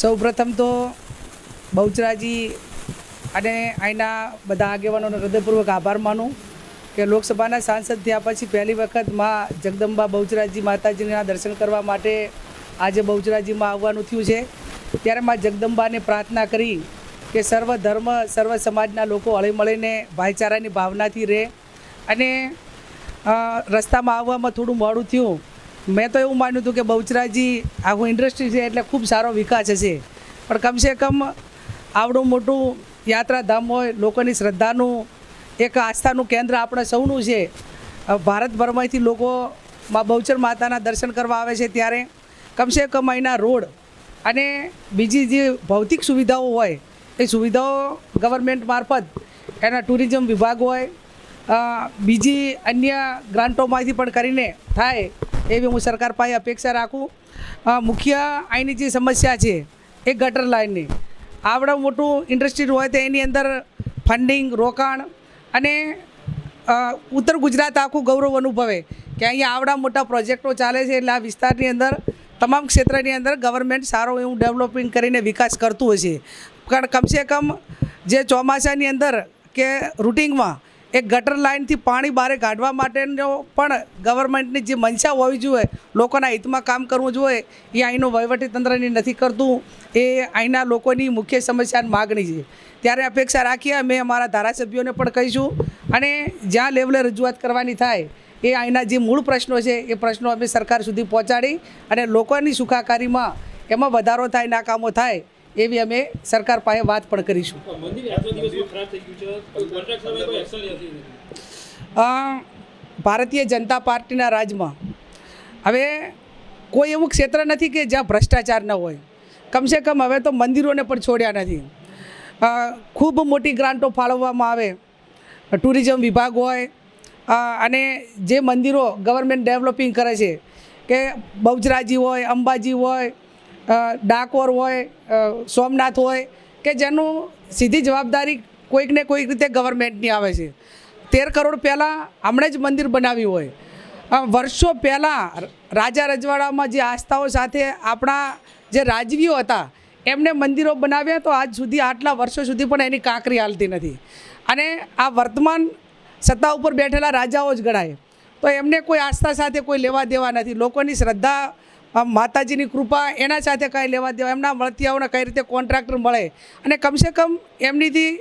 સૌ પ્રથમ તો બહુચરાજી અને અહીંના બધા આગેવાનોનો હૃદયપૂર્વક આભાર માનું કે લોકસભાના સાંસદ થયા પછી પહેલી વખતમાં જગદંબા બહુચરાજી માતાજીના દર્શન કરવા માટે આજે બહુચરાજીમાં આવવાનું થયું છે. ત્યારે માં જગદંબાને પ્રાર્થના કરી કે સર્વ ધર્મ, સર્વ સમાજના લોકો હળીમળીને ભાઈચારાની ભાવનાથી રહે. અને રસ્તામાં આવવામાં થોડું મોડું થયું મેં તો એવું માન્યું હતું કે બહુચરાજી આખું ઇન્ડસ્ટ્રી છે એટલે ખૂબ સારો વિકાસ હશે. પણ કમસે કમ આવડું મોટું યાત્રાધામ હોય, લોકોની શ્રદ્ધાનું, એક આસ્થાનું કેન્દ્ર આપણે સૌનું છે. ભારતભરમાંથી લોકો માં બહુચર માતાના દર્શન કરવા આવે છે ત્યારે કમસે કમ અહીંના રોડ અને બીજી જે ભૌતિક સુવિધાઓ હોય, એ સુવિધાઓ ગવર્મેન્ટ મારફત એના ટુરિઝમ વિભાગ હોય બીજી અન્ય ગ્રાન્ટોમાંથી પણ કરીને થાય. એવી હું સરકાર પાસે અપેક્ષા રાખું. મુખ્ય અહીંની જે સમસ્યા છે, એ ગટર લાઇનની આવડું મોટું ઇન્ડસ્ટ્રી હોય તો એની અંદર ફંડિંગ રોકાણ અને ઉત્તર ગુજરાત આખું ગૌરવ અનુભવે કે અહીંયા આવડા મોટા પ્રોજેક્ટો ચાલે છે એટલે આ વિસ્તારની અંદર, તમામ ક્ષેત્રની અંદર ગવર્મેન્ટ સારો એવું ડેવલપિંગ કરીને વિકાસ કરતું હોય છે. પણ કમસે કમ જે ચોમાસાની અંદર કે રૂટિંગમાં એક ગટર લાઇનથી પાણી બહાર કાઢવા માટેનો પણ ગવર્મેન્ટની જે મંશા હોવી જોઈએ, લોકોના હિતમાં કામ કરવું જોઈએ, એ અહીંનું વહીવટીતંત્રની નથી કરતું. એ અહીંના લોકોની મુખ્ય સમસ્યા માગણી છે. ત્યારે અપેક્ષા રાખીએ અમે અમારા ધારાસભ્યોને પણ કહીશું. અને જ્યાં લેવલે રજૂઆત કરવાની થાય, એ અહીંના જે મૂળ પ્રશ્નો છે, એ પ્રશ્નો અમે સરકાર સુધી પહોંચાડી અને લોકોની સુખાકારીમાં એમાં વધારો થાય ના કામો થાય એવી અમે સરકાર પાસે વાત પણ કરીશું. ભારતીય જનતા પાર્ટીના રાજમાં હવે કોઈ એવું ક્ષેત્ર નથી કે જ્યાં ભ્રષ્ટાચાર ન હોય. કમસે કમ હવે તો મંદિરોને પણ છોડ્યા નથી. ખૂબ મોટી ગ્રાન્ટો ફાળવવામાં આવે. ટુરિઝમ વિભાગ હોય અને જે મંદિરો ગવર્મેન્ટ ડેવલપિંગ કરે છે કે બહુજરાજી હોય અંબાજી હોય ડાકોર હોય સોમનાથ હોય, કે જેનું સીધી જવાબદારી કોઈક ને કોઈક રીતે ગવર્મેન્ટની આવે છે. તેર કરોડ પહેલાં હમણાં જ મંદિર બનાવ્યું હોય. વર્ષો પહેલાં રાજા રજવાડામાં જે આસ્થાઓ સાથે આપણા જે રાજવીઓ હતા, એમને મંદિરો બનાવ્યા તો આજ સુધી આટલા વર્ષો સુધી પણ એની કાંકરી હાલતી નથી. અને આ વર્તમાન સત્તા ઉપર બેઠેલા રાજાઓ જ ગણાય. તો એમને કોઈ આસ્થા સાથે કોઈ લેવા દેવા નથી. લોકોની શ્રદ્ધા માતાજીની કૃપા એના સાથે કાંઈ લેવા દેવા, એમના મળતિયાઓને કઈ રીતે કોન્ટ્રાક્ટર મળે. અને કમસે કમ એમનીથી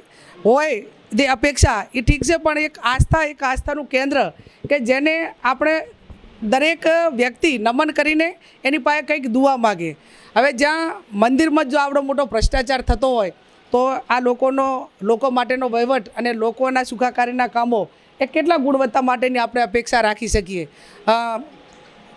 હોય જે અપેક્ષા એ ઠીક છે, પણ એક આસ્થા, એક આસ્થાનું કેન્દ્ર કે જેને આપણે દરેક વ્યક્તિ નમન કરીને એની પાસે કંઈક દુઆ માગે. હવે જ્યાં મંદિરમાં જ આવડો મોટો ભ્રષ્ટાચાર થતો હોય, તો આ લોકોનો, લોકો માટેનો વહીવટ અને લોકોના સુખાકારીના કામો એ કેટલા ગુણવત્તા માટેની આપણે અપેક્ષા રાખી શકીએ?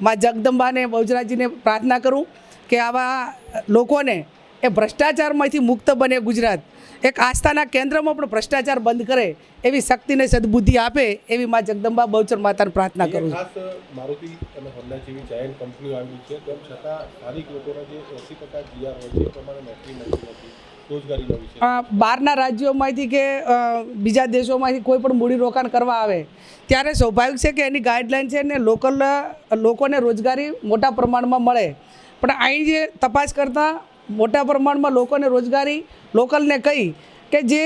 માં જગદંબાને બહુજરાજીને પ્રાર્થના કરું કે આવા લોકોને એ ભ્રષ્ટાચારમાંથી મુક્ત બને ગુજરાત. એક આસ્થાના કેન્દ્રમાં પણ ભ્રષ્ટાચાર બંધ કરે એવી શક્તિને સદબુદ્ધિ આપે એવી માં જગદંબા બહુચર માતાને પ્રાર્થના કરું છું. મારુતિ અને હોન્ડા જેવી જાયન્ટ કંપનીઓ આવી છે. તેમ છતાં સ્થાનિક લોકોના જે એંસી ટકા જીઆર હોય છે એ પ્રમાણે નોકરી નથી રોજગારીનો વિષય અ, બહારના રાજ્યોમાંથી કે બીજા દેશોમાંથી કોઈ પણ મૂડીરોકાણ કરવા આવે, ત્યારે સ્વાભાવિક છે કે એની ગાઈડલાઈન છે ને લોકલ, લોકોને રોજગારી મોટા પ્રમાણમાં મળે. પણ અહીં જે તપાસ કરતાં મોટા પ્રમાણમાં લોકોને રોજગારી લોકલને કહી કે જે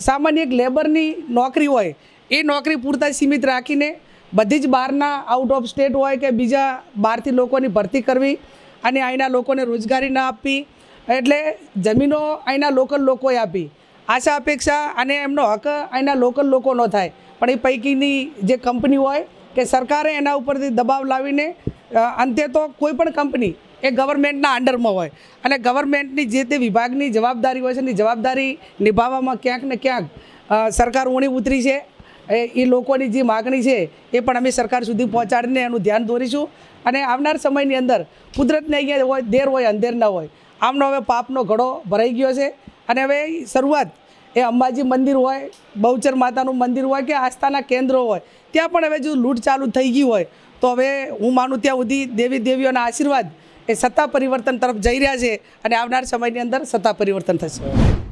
સામાન્ય એક લેબરની નોકરી હોય, એ નોકરી પૂરતા સીમિત રાખીને બધી જ બહારના આઉટ ઓફ સ્ટેટ હોય કે બીજા બહારથી લોકોની ભરતી કરવી અને અહીંના લોકોને રોજગારી ના આપવી એટલે જમીનો અહીંના લોકલ લોકોએ આપી. આશા અપેક્ષા અને એમનો હક અહીંના લોકલ લોકોનો થાય. પણ એ પૈકીની જે કંપની હોય કે સરકારે એના ઉપરથી દબાવ લાવીને અંતે તો કોઈ પણ કંપની એ ગવર્મેન્ટના અંડરમાં હોય. અને ગવર્મેન્ટની જે તે વિભાગની જવાબદારી હોય છે એની જવાબદારી નિભાવવામાં ક્યાંક ને ક્યાંક સરકાર ઊણી ઉતરી છે. એ લોકોની જે માગણી છે એ પણ અમે સરકાર સુધી પહોંચાડીને એનું ધ્યાન દોરીશું. અને આવનાર સમયની અંદર કુદરતને અહીંયા હોય, દેર હોય, અંધેર ન હોય આમનો હવે પાપનો ઘડો ભરાઈ ગયો છે. અને હવે શરૂઆત, એ અંબાજી મંદિર હોય, બહુચર માતાનું મંદિર હોય કે આસ્થાના કેન્દ્રો હોય, ત્યાં પણ હવે જો લૂંટ ચાલુ થઈ ગઈ હોય, તો હવે હું માનું ત્યાં સુધી દેવી દેવીઓના આશીર્વાદ એ સત્તા પરિવર્તન તરફ જઈ રહ્યા છે અને આવનાર સમયની અંદર સત્તા પરિવર્તન થશે.